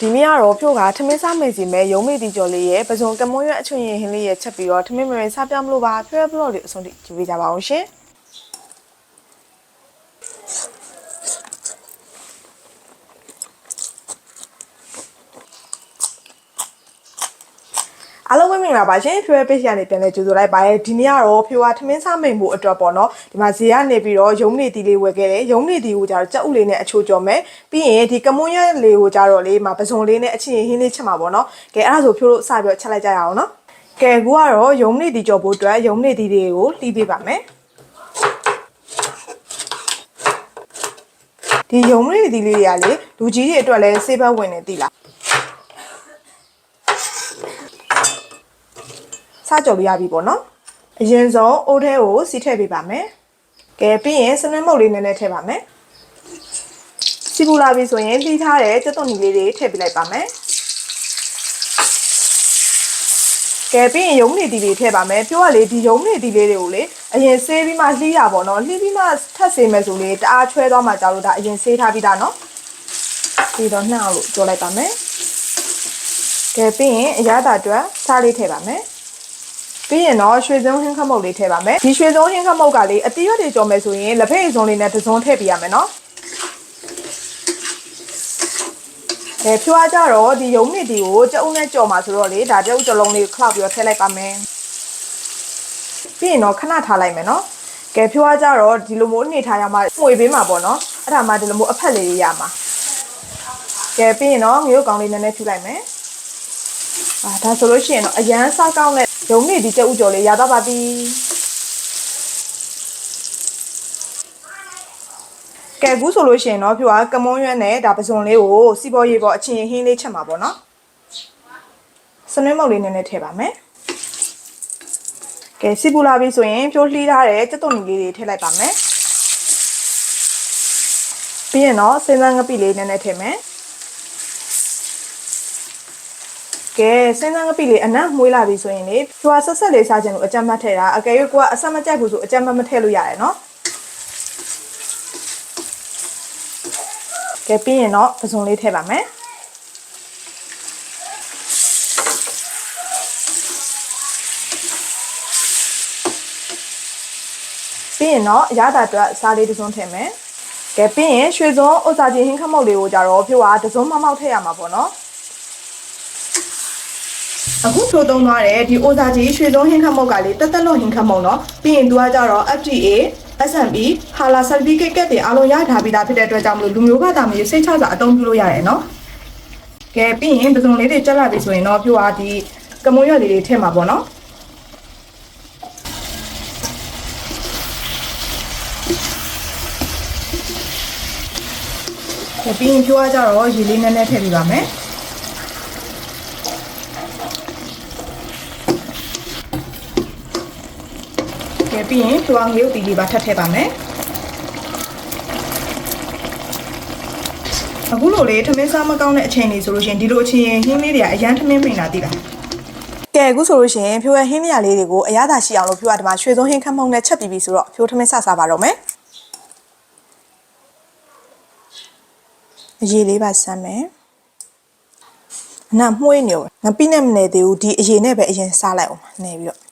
ဒီနေ့ကတော့ဖြိုးကထမင်းစားမေစီမဲ့ရုံးမေတီကျော်လေးရဲ့ပဇွန်ကမွန်းရွက်အချွင်ရင်ဟင်းလေးရဲ့ချက်ပြီးတော့ထမင်းမမေစားပြမလို့ပါဖြိုးရဲ့ဘလော့လေးအဆုံးထိကြည့်ပေးကြပါအောင်ရှင် အားလုံးပဲမင်္ဂလာပါရှင်ဖြိုးရဲ့ page ကနေပြန်လဲကြိုဆိုလိုက်ပါရယ်ဒီနေ့ကတော့ဖြိုးကထမင်းစားမိန်ဖို့အတွက်ပေါ့နော်ဒီမှာဇေကနေပြီးတော့ရုံးနေတီလေးဝယ်ခဲ့တယ်ရုံးနေတီကိုကျတော့ကြက်ဥလေးနဲ့အချိုးကြော်မယ်ပြီးရင်ဒီကမွန်းရွက်လေးကိုကျတော့လေမှာပဇွန်လေးနဲ့အချင်းဟင်းလေးချက်မှာပေါ့နော်ကဲအဲ့ဒါဆိုဖြိုးတို့စပြီးတော့ချက်လိုက်ကြရအောင်နော်ကဲအခုကတော့ရုံးနေတီကြော်ဖို့အတွက်ရုံးနေတီတွေကိုလှီးပေးပါမယ်ဒီရုံးနေတီလေးတွေကလေလူကြီးတွေအတွက်လည်းဆေးဘက်ဝင်နေတိလား စကြော်လို့ရပြီပေါ့နော်အရင်ဆုံးအိုးထဲကိုစီထည့်ပေးပါမယ်ကဲပြီးရင်စနွင်းမုတ်လေးနည်းနည်းထည့်ပါမယ်စီပူလာပြီဆိုရင်လှီးထားတဲ့ကြက်သွန်နီလေးတွေထည့်ပေးလိုက်ပါမယ်ကဲပြီးရင်ရုံးနေတီလေးထည့်ပါမယ်ပြောရလေဒီရုံးနေတီလေးတွေကိုလေအရင်ဆေးပြီးမှလှီးတာပေါ့နော်လှီးပြီးမှထပ်ဆေးမယ်ဆိုလေတအားချွဲသွားမှကြောက်လို့ဒါအရင်ဆေးထားပြီးသားနော်ပြီးတော့နှောက်လို့ကြော်လိုက်ပါမယ်ကဲပြီးရင်အရသာအတွက်စားလေးထည့်ပါမယ် ပြီးရင်တော့ရွှေစုံဟင်းခမုတ်လေးထည့်ပါမယ်ဒီရွှေစုံဟင်းခမုတ်ကလေအတီးရွက်တွေကြော်မယ်ဆိုရင်လက်ဖက်အစုံလေးနဲ့တစ်စုံထည့်ပေးရမယ်နော်အဲဖြွားကြတော့ဒီရုံနစ်ဒီကိုကြက်ဥနဲ့ကြော်မှာဆိုတော့လေဒါကြက်ဥတစ်လုံးလေးခောက်ပြီးတော့ထည့်လိုက်ပါမယ်ပြီးရင်တော့ခဏထားလိုက်မယ်နော်ကဲဖြွားကြတော့ဒီလိုမျိုးနေထားရမှာမှုေပေးမှာပေါ့နော်အဲ့ဒါမှဒီလိုမျိုးအဖက်လေးတွေရမှာကဲပြီးရင်တော့ငရုတ်ကောင်းလေးနည်းနည်းဖြူလိုက်မယ် အာဒါဆိုလို့ရှိရင်တော့အရန်စားကောင်းတဲ့ရုံနေဒီကျက်ဥကျော်လေးရတော့ပါပြီကဲကူးဆိုလို့ရှိရင်တော့ဖြူကကမွန်ရွက်နဲ့ဒါပစုံလေးကိုစီပေါ်ရေပေါ်အချင်းဟင်းလေးချက်မှာပေါ့နော်စနွှဲမုတ်လေးနည်းနည်းထည့်ပါမယ်ကဲစီပူလာပြီဆိုရင်ဖြိုးလှီးထားတဲ့ကျက်သွန်နီလေးတွေထည့်လိုက်ပါမယ်ပြီးရင်တော့စင်းစမ်းငပိလေးနည်းနည်းထည့်မယ် ကဲစဉ်းစားငပိလေးအနံ့မွေးလာပြီဆိုရင်လေဖြူဟာဆက်ဆက်လေးစားခြင်းလို့အကြမ်းမတ်ထည့်တာအကယ်၍ကိုကအဆက်မကြိုက်ဘူးဆိုအကြမ်းမတ်မထည့်လို့ရတယ်နော်ကဲပြီးရင်တော့ပစုံလေးထည့်ပါမယ်ပြီးရင်တော့အရသာအတွက်စားလေးတစ်စုံထည့်မယ်ကဲပြီးရင်ရွှေစုံဥစားချင်းဟင်းခမောက်လေးကိုကြတော့ဖြူဟာတစ်စုံမမောက်ထည့်ရမှာပေါ့နော် အခုထိုးသုံးသွားတဲ့ဒီအိုဇာကြီးရွှေစုံဟင်းခတ်မုတ်ကလေတက်တက်လို့ဟင်းခတ်မုတ်နော်ပြီးရင်သူကကြတော့ FTA SME ဟာလာ certificate ကတဲ့အားလုံးရထားပြီးသားဖြစ်တဲ့အတွက်ကြောင့်မလို့လူမျိုးဘာသာမျိုးစိတ်ချစွာအသုံးပြုလို့ရတယ်နော်ကဲပြီးရင်ပစုံလေးတွေကြက်လာပြီဆိုရင်တော့ပြိုအားဒီကမွေးရွက်လေးတွေထည့်မှာပေါ့နော်ပြီးရင်ပြိုအားကြတော့ရေလေးနည်းနည်းထည့်ပြီးပါမယ် ပြီးရင်ကျွားငရုတ်တီလေးပါထပ်ထည့်ပါမယ်အခုလိုလေထမင်းစားမကောင်းတဲ့အချိန်လေးဆိုလို့ရှိရင်ဒီလိုအချိန်ရင်ဟင်းလေးတွေကအရန်ထမင်းမိန်တာသိလားကဲအခုဆိုလို့ရှိရင်ဖြိုးရဟင်းလျာလေးတွေကိုအရသာရှိအောင်လို့ဖြိုးရဒီမှာရွှေစုံဟင်းခတ်မုံနဲ့ချက်ပြီးပြီဆိုတော့ဖြိုးထမင်းဆစားပါတော့မယ်အရေးလေးပါဆမ်းမယ်အနာမှုေးနေရောငပိနဲ့မနေသေးဘူးဒီအရေးနဲ့ပဲအရင်စားလိုက်အောင်နေပြီးတော့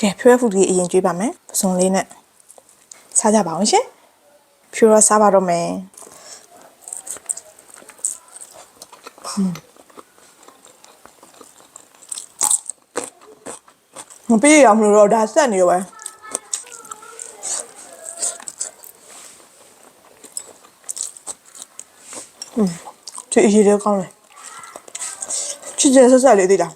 ကဲဖြိုးရဖူကြီးအရင်ကျွေးပါမယ်ပစုံလေးနဲ့စားကြပါအောင်ရှင်ဖြိုးရစားပါတော့မယ်မပြေရအောင်လို့တော့ဒါဆက်နေရောပဲอืมဒီအရေးလေးကောင်းတယ်ချစ်ချစ်ဆက်ဆက်လေးသိတာ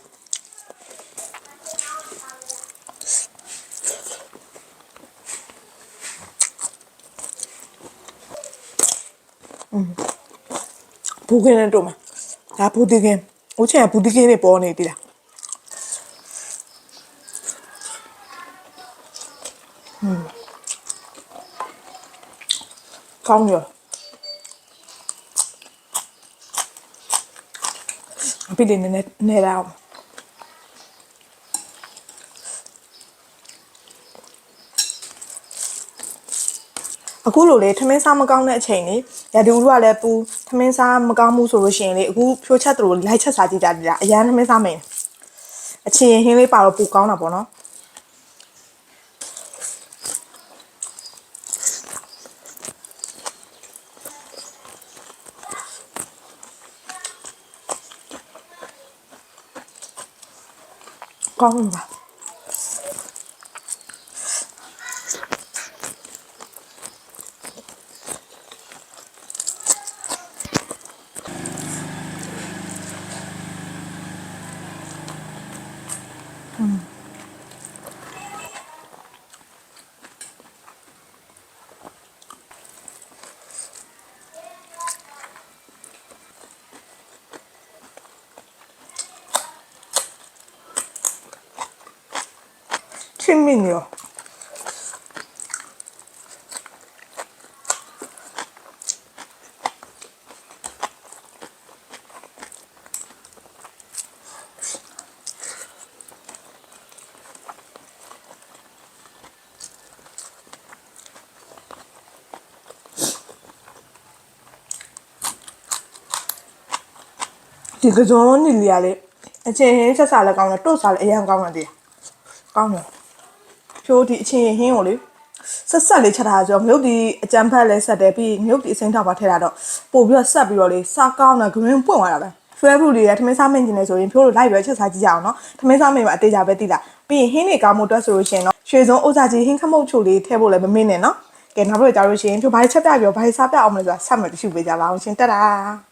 ဘူကင်းနဲ့တို့မှာဒါဘူဒီကင်းဦးချင်ကဘူဒီကင်းနဲ့ပေါ်နေပြီလားอืมကောင်းရောအပိလေးနည်းနည်းနေတော့အ ခုလိုလေထမင်းစားမကောင်းတဲ့အချိန်လေရတူတို့ကလည်းပူထမင်းစားမကောင်းဘူးဆိုလို့ရှိရင်လေအခုဖြိုးချက်သူတို့လိုက်ချက်စားကြည့်ကြတယ်လားအရန်ထမင်းစားမယ်အချင်းဟင်းလေးပါတော့ပူကောင်းတာပေါ့နော်ကောင်းပါ 신민이 요. 이거 저언니 리아 래. အချင်းချင်းဆက်စားလည်းကောင်းတယ်တို့စားလည်းအရင်ကောင်းတယ်တည်းကောင်းတယ် ဖြိုးဒီအချင်းဟင်းကိုလေဆက်ဆက်လေးချက်ထားကြတော့မြုပ်ဒီအကြမ်းဖက်လဲဆက်တယ်ပြီးမြုပ်ဒီအစိမ်းထောက်ပါထည့်တာတော့ပို့ပြီးတော့ဆက်ပြီးတော့လေစားကောင်းတယ်ဂရင်းပွင့်သွားတာပဲဆွဲဘူးလေးရထမင်းစားမင်းကျင်နေဆိုရင်ဖြိုးလို့လိုက်ပဲချက်စားကြည့်ကြအောင်နော်ထမင်းစားမင်းမှာအသေးကြပဲတိလာပြီးရင်ဟင်းတွေကောင်းမှုအတွက်ဆိုလို့ရှိရင်တော့ရွှေစုံဥစားကြီးဟင်းခမုတ်ချိုလေးထည့်ဖို့လည်းမမင်းနဲ့နော်ကဲနောက်ပြီးတော့ကြာလို့ရှိရင်ဖြိုးဘာချက်ပြပြီးတော့ဘာစားပြအောင်မလဲဆိုတာဆက်မယ်တ िश ူပေးကြပါအောင်ရှင်တက်တာ